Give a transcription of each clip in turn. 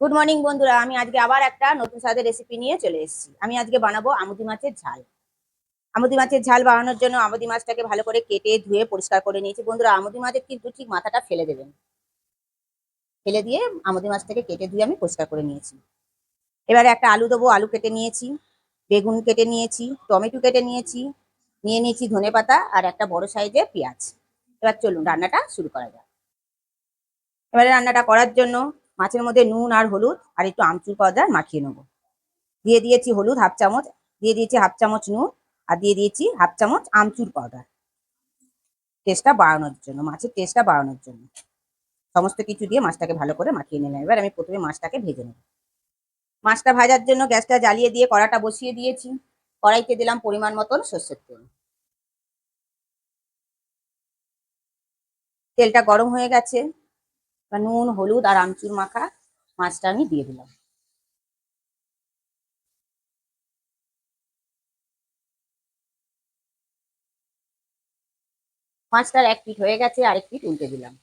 Good morning বন্ধুরা। আমি আজকে আবার একটা নতুন স্বাদের রেসিপি নিয়ে চলে এসেছি। আমি আজকে বানাবো আমুদি মাছের ঝাল। আমুদি মাছের ঝাল বানানোর জন্য আমুদি মাছটাকে ভালো করে কেটে, ধুয়ে, পরিষ্কার করে নিয়েছি। বন্ধুরা, আমুদি মাছের কিন্তু ঠিক মাথাটা ফেলে দেবেন। ফেলে দিয়ে আমুদি মাছটাকে কেটে, ধুয়ে আমি পরিষ্কার করে নিয়েছি। এবারে একটা আলু দেবো, আলু কেটে নিয়েছি, বেগুন কেটে নিয়েছি, টমেটো কেটে নিয়েছি, নিয়ে নিয়েছি ধনে পাতা আর একটা বড় সাইজের পেঁয়াজ। এবার চলুন রান্নাটা শুরু করা যাক। এবারে রান্নাটা করার জন্য মাছের মধ্যে নুন আর হলুদ আর একটু আমচুর পাউডার মাখিয়ে নেব। দিয়ে দিয়েছি হলুদ হাফ চামচ, দিয়ে দিয়েছি হাফ চামচ নুন আর দিয়ে দিয়েছি হাফ চামচ আমচুর পাউডার। টেস্টটা বাড়ানোর জন্য, মাছের টেস্টটা বাড়ানোর জন্য। সমস্ত কিছু দিয়ে মাছটাকে ভালো করে মাখিয়ে নিলাম। এবার আমি প্রথমে মাছটাকে ভেজে নেব। মাছটা ভাজার জন্য গ্যাসটা জ্বালিয়ে দিয়ে কড়াটা বসিয়ে দিয়েছি। কড়াইতে দিলাম পরিমাণ মতন সর্ষের তেল। তেলটা গরম হয়ে গেছে। বা নুন, হলুদ আর আমচুর মাখা মাছটা আমি দিয়ে দিলাম। মাছটার এক পিঠ হয়ে গেছে, আরেক পিঠ উল্টে দিলাম।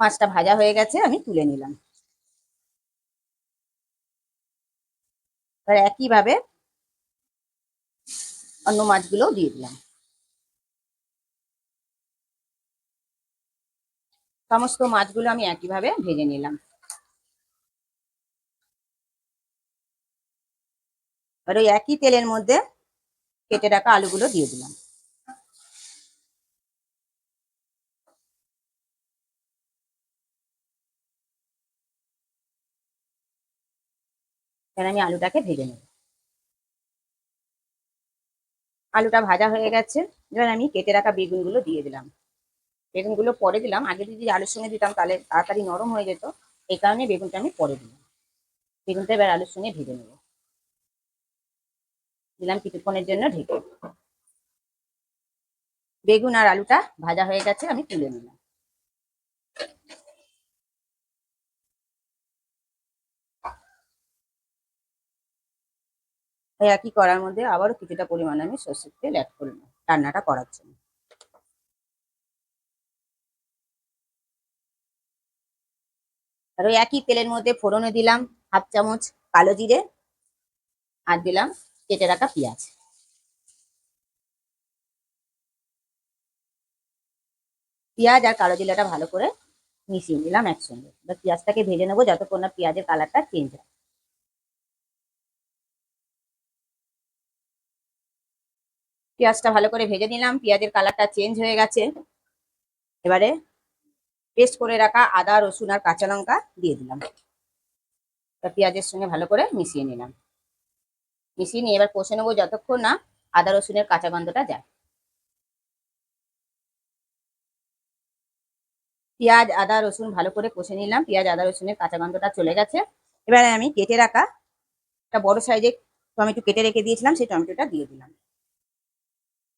মাছটা ভাজা হয়ে গেছে, আমি তুলে নিলাম। এবার একইভাবে অন্য মাছগুলো দিয়ে দিলাম। সমস্ত মাছগুলো আমি একইভাবে ভেজে নিলাম। আর ওই একই তেলের মধ্যে কেটে রাখা আলুগুলো দিয়ে দিলাম। আমি আলুটাকে ভেজে নেব। আলুটা ভাজা হয়ে গেছে, এবার আমি কেটে রাখা বেগুনগুলো দিয়ে দিলাম। বেগুনগুলো পরে দিলাম, আগে যদি আলুর সঙ্গে দিতাম তাহলে তাড়াতাড়ি নরম হয়ে যেত, এই কারণে বেগুনটা আমি পরে দিলাম। বেগুনটা এবার আলুর সঙ্গে ভেজে নেব। দিলাম কিছুক্ষণের জন্য ঢেকে। বেগুন আর আলুটা ভাজা হয়ে গেছে, আমি তুলে নিলাম। একই করার মধ্যে আবারও কিছুটা পরিমাণে আমি সর্ষের তেল অ্যাড করলাম রান্নাটা করার জন্য। আর ওই একই তেলের মধ্যে ফোড়নে দিলাম হাফ চামচ কালো জিরে আর দিলাম কেটে রাখা পেঁয়াজ। পেঁয়াজ আর কালো জিরাটা ভালো করে মিশিয়ে নিলাম একসঙ্গে। এবার পেঁয়াজটাকে ভেজে নেব যতক্ষণ না পেঁয়াজের কালারটা চেঞ্জ হয়। পেঁয়াজটা ভালো করে ভেজে নিলাম। পেঁয়াজের কালারটা চেঞ্জ হয়ে গেছে। এবারে পেস্ট করে রাখা আদা, রসুন আর কাঁচা লঙ্কা দিয়ে দিলাম। পেঁয়াজের সঙ্গে ভালো করে মিশিয়ে নিলাম। মিশিয়ে নিয়ে এবার কষে নেব যতক্ষণ না আদা, রসুনের কাঁচা গন্ধটা যায়। পেঁয়াজ, আদা, রসুন ভালো করে কষে নিলাম। পেঁয়াজ, আদা, রসুনের কাঁচা গন্ধটা চলে গেছে। এবারে আমি কেটে রাখা একটা বড় সাইজে টমেটো কেটে রেখে দিয়েছিলাম, সেই টমেটোটা দিয়ে দিলাম।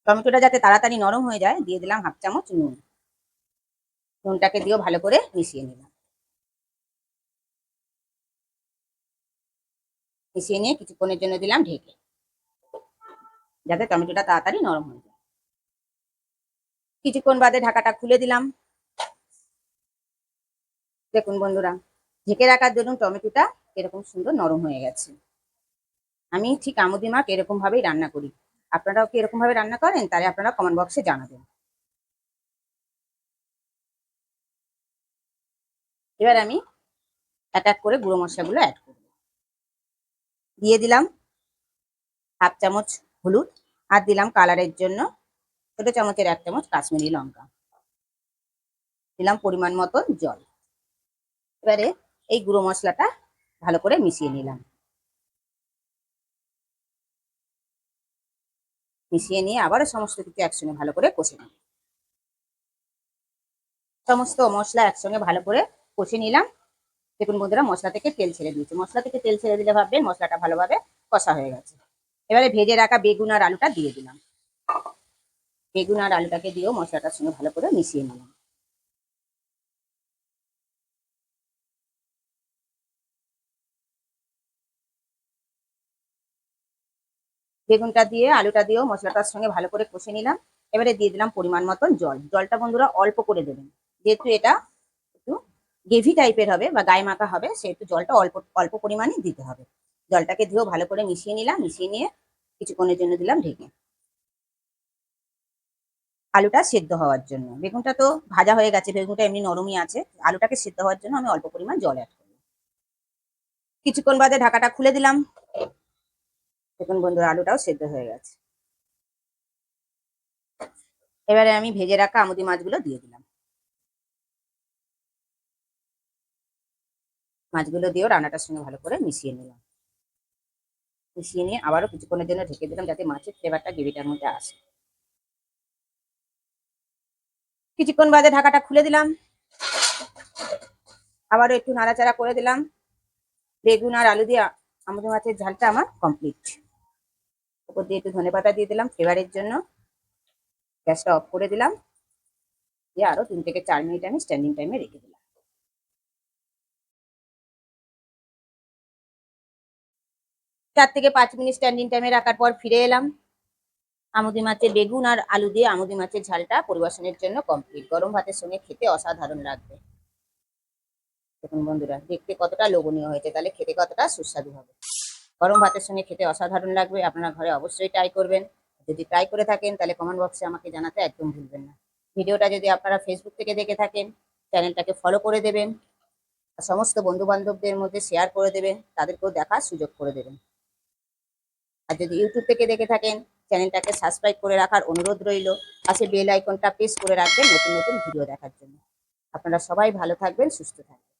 টমেটোটা যাতে তাড়াতাড়ি নরম হয়ে যায়, দিয়ে দিলাম হাফ চামচ নুন। নুনটাকে দিয়েও ভালো করে মিশিয়ে নিলাম। মিশিয়ে নিয়ে কিছুক্ষণের জন্য দিলাম ঢেকে। যাতে টমেটোটা তাড়াতাড়ি নরম হয়ে যায়। কিছুক্ষণ বাদে ঢাকাটা খুলে দিলাম। দেখুন বন্ধুরা, ঢেকে রাখার জন্য টমেটোটা এরকম সুন্দর নরম হয়ে গেছে। আমি ঠিক আমুদি এরকম ভাবেই রান্না করি। আপনারাও কি এরকম ভাবে রান্না করেন? তাহলে আপনারা কমেন্ট বক্সে জানাবেন। এবার আমি এক এক করে গুঁড়ো মশলাগুলো অ্যাড করব। দিয়ে দিলাম হাফ চামচ হলুদ আর দিলাম কালারের জন্য ছোট চামচের এক চামচ কাশ্মীরি লঙ্কা। দিলাম পরিমাণ মতন জল। এবারে এই গুঁড়ো মশলাটা ভালো করে মিশিয়ে নিলাম। মিশিয়ে নিয়ে আবারও সমস্ত কিছু একসঙ্গে ভালো করে কষে নিলাম। সমস্ত মশলা একসঙ্গে ভালো করে কষে নিলাম। দেখুন বন্ধুরা, মশলা থেকে তেল ছেড়ে দিয়েছি। মশলা থেকে তেল ছেড়ে দিলে ভাববেন মশলাটা ভালোভাবে কষা হয়ে গেছে। এবারে ভেজে রাখা বেগুন আর আলুটা দিয়ে দিলাম। বেগুন আর আলুটাকে দিয়েও মশলাটার সঙ্গে ভালো করে মিশিয়ে নিলাম। বেগুনটা দিয়ে, আলুটা দিয়েও মশলাটার সঙ্গে ভালো করে কষে নিলাম। এবারে দিয়ে দিলাম পরিমাণ মতন জল। জলটা বন্ধুরা অল্প করে দেবেন। যেহেতু এটা একটু গ্রেভি টাইপের হবে বা গায়ে মাখা হবে, সেহেতু জলটা অল্প অল্প পরিমাণে দিতে হবে। জলটাকে দিয়েও ভালো করে মিশিয়ে নিলাম, মিশিয়ে নিয়ে কিছুক্ষণের জন্য দিলাম ঢেকে। আলুটা সেদ্ধ হওয়ার জন্য। বেগুনটা তো ভাজা হয়ে গেছে, বেগুনটা এমনি নরমই আছে। আলুটাকে সেদ্ধ হওয়ার জন্য আমি অল্প পরিমাণ জল অ্যাড করলাম। কিছুক্ষণ বাদে ঢাকাটা খুলে দিলাম। দেখুন বন্ধুরা, আলুটাও সেদ্ধ হয়ে গেছে। এবারে আমি ভেজে রাখা আমুদি মাছগুলো দিয়ে দিলাম। মাছগুলো দিয়েও রান্নাটার সঙ্গে ভালো করে মিশিয়ে নিলাম। মিশিয়ে নিয়ে আবারও কিছুক্ষণের জন্য ঢেকে দিলাম যাতে মাছের ফ্লেভারটা গ্রেভিটার মধ্যে আসে। কিছুক্ষণ বাদে ঢাকাটা খুলে দিলাম। আবারও একটু নাড়াচাড়া করে দিলাম। বেগুন আর আলু দিয়ে আমাদের মাছের ঝালটা আমার কমপ্লিট উপর দিয়ে একটু ধনে পাতা দিয়ে দিলাম, ফ্লেভারের জন্য। গ্যাসটা অফ করে দিলাম। দিয়ে আরও তিন থেকে চার মিনিট আমি স্ট্যান্ডিং টাইমে রেখে দিলাম। চার থেকে পাঁচ মিনিট স্ট্যান্ডিং টাইমে রাখার পর ফিরে এলাম। আমুদি মাছের বেগুন আর আলু দিয়ে আমুদি মাছের ঝালটা পরিবেশনের জন্য কমপ্লিট গরম ভাতের সঙ্গে খেতে অসাধারণ লাগবে। দেখুন বন্ধুরা, দেখতে কতটা লোভনীয় হয়েছে, তাহলে খেতে কতটা সুস্বাদু হবে। গরম ভাতের সঙ্গে খেতে অসাধারণ লাগবে। আপনারা ঘরে অবশ্যই ট্রাই করবেন। যদি ট্রাই করে থাকেন, তাহলে কমেন্ট বক্সে আমাকে জানাতে একদম ভুলবেন না। ভিডিওটা যদি আপনারা ফেসবুক থেকে দেখে থাকেন চ্যানেলটাকে ফলো করে দেবেন, আর সমস্ত বন্ধু বান্ধবদের মধ্যে শেয়ার করে দেবেন, তাদেরকেও দেখার সুযোগ করে দেবেন। আর যদি ইউটিউব থেকে দেখে থাকেন চ্যানেলটাকে সাবস্ক্রাইব করে রাখার অনুরোধ রইল। পাশে বেল আইকনটা প্রেস করে রাখবেন নতুন নতুন ভিডিও দেখার জন্য। আপনারা সবাই ভালো থাকবেন, সুস্থ থাকবেন।